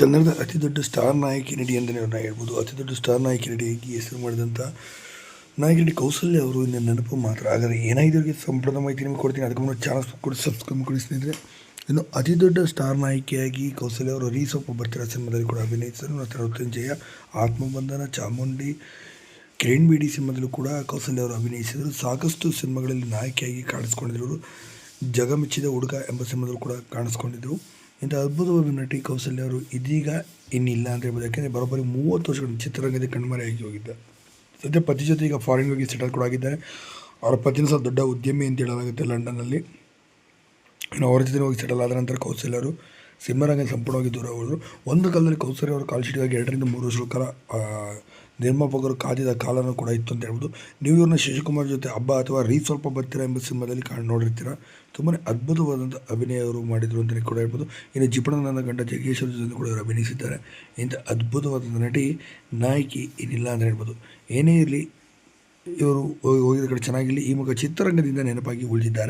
ಕನ್ನಡದ ಅತಿ ದೊಡ್ಡ ಸ್ಟಾರ್ ನಾಯಕಿ ನಡಿ ಅಂತಲೇ ನಾವು ಹೇಳ್ಬೋದು. ಅತಿ ದೊಡ್ಡ ಸ್ಟಾರ್ ನಾಯಕಿ ನಡಿಯಾಗಿ ಹೆಸರು ಮಾಡಿದಂಥ ನಾಯಕಿ ನಡಿ ಕೌಸಲ್ಯ ಅವರು ಇನ್ನು ನೆನಪು ಮಾತ್ರ. ಆದರೆ ಏನಾಯ್ದವ್ರಿಗೆ ಸಂಪೂರ್ಣ ಮಾಹಿತಿ ನಿಮಗೆ ಕೊಡ್ತೀನಿ. ಅದಕ್ಕೆ ಮುಂದೆ ಚಾನ್ಸ್ ಕೊಡಿ ಸಬ್ಸ್ಕ್ರೈಬ್ ಕೊಡಿ ಸ್ನೇಹಿತರೆ. ಇನ್ನು ಅತಿ ದೊಡ್ಡ ಸ್ಟಾರ್ ನಾಯಕಿಯಾಗಿ ಕೌಸಲ್ಯ ಅವರು ರೀಸೊಪ್ಪು ಬರ್ತಿರೋ ಸಿನಿಮಾದಲ್ಲಿ ಕೂಡ ಅಭಿನಯಿಸಿದರು ಮತ್ತು ಮೃತ್ಯುಂಜಯ ಆತ್ಮಬಂಧನ, ಚಾಮುಂಡಿ, ಕಿರಣ್ ಬಿಡಿ ಸಿನಿಮಾದಲ್ಲೂ ಕೂಡ ಕೌಸಲ್ಯ ಅವರು ಅಭಿನಯಿಸಿದರು ಸಾಕಷ್ಟು ಸಿನಿಮಾಗಳಲ್ಲಿ ನಾಯಕಿಯಾಗಿ ಕಾಣಿಸ್ಕೊಂಡಿದ್ದರು ಜಗಮೆಚ್ಚಿದ ಹುಡುಗ ಎಂಬ ಸಿನಿಮಾದಲ್ಲೂ ಕೂಡ ಕಾಣಿಸ್ಕೊಂಡಿದ್ದರು ಇಂಥ ಅದ್ಭುತವಾದ ನಟಿ ಕೌಸಲ್ಯ ಅವರು ಇದೀಗ ಇನ್ನಿಲ್ಲ ಅಂತ ಹೇಳ್ಬೋದು. ಯಾಕೆಂದರೆ ಬರೋಬ್ಬರಿ ಮೂವತ್ತು ವರ್ಷಗಳ ಚಿತ್ರರಂಗದ ಕಣ್ಮರೆಯಾಗಿ ಹೋಗಿದ್ದ ಸದ್ಯ ಪತಿ ಜೊತೆ ಈಗ ಫಾರಿನ್ ಹೋಗಿ ಸೆಟಲ್ ಕೂಡ ಆಗಿದ್ದಾರೆ. ಅವರ ಪತಿನ ಸಹ ದೊಡ್ಡ ಉದ್ಯಮಿ ಅಂತ ಹೇಳಲಾಗುತ್ತೆ ಲಂಡನ್ನಲ್ಲಿ. ಇನ್ನು ಅವರ ಜೊತೆ ಹೋಗಿ ಸೆಟಲ್ ಆದ ನಂತರ ಕೌಸಲ್ಯ ಅವರು ಸಿನಿಮಾರಂಗ ಸಂಪೂರ್ಣವಾಗಿ ದೂರ ಹೋದರು. ಒಂದು ಕಾಲದಲ್ಲಿ ಕೌಸಲ್ಯ ಅವರು ಕಾಲ್ಶೀಟಿಗಾಗಿ ಎರಡರಿಂದ ಮೂರು ವರ್ಷಗಳ ಕಾಲ ನಿರ್ಮಾಪಕರು ಕಾದಿದ ಕಾಲನೂ ಕೂಡ ಇತ್ತು ಅಂತ ಹೇಳ್ಬೋದು. ನ್ಯೂಯಾರ್ಕ್ನ ಶಶಿಕುಮಾರ್ ಜೊತೆ ಹಬ್ಬ ಅಥವಾ ರೀ ಸ್ವಲ್ಪ ಬರ್ತೀರಾ ಎಂಬ ಸಿನಿಮಾದಲ್ಲಿ ಕಾಣ್ ನೋಡಿರ್ತೀರ? ತುಂಬಾ ಅದ್ಭುತವಾದಂಥ ಅಭಿನಯ ಅವರು ಮಾಡಿದರು ಅಂತಲೇ ಕೂಡ ಹೇಳ್ಬೋದು. ಇನ್ನು ಜಿಪಣ ನನ್ನ ಗಂಡ ಜಗೇಶ್ವರ ಜೊತೆ ಕೂಡ ಇವರು ಅಭಿನಯಿಸಿದ್ದಾರೆ. ಇಂಥ ಅದ್ಭುತವಾದಂಥ ನಟಿ ನಾಯಕಿ ಏನಿಲ್ಲ ಅಂತ ಹೇಳ್ಬೋದು. ಏನೇ ಇರಲಿ, ಇವರು ಹೋಗಿ- ಹೋಗಿದ ಕಡೆ ಚೆನ್ನಾಗಿರಲಿ. ಈ ಮುಖ ಚಿತ್ರರಂಗದಿಂದ ನೆನಪಾಗಿ ಉಳಿದಿದ್ದಾರೆ.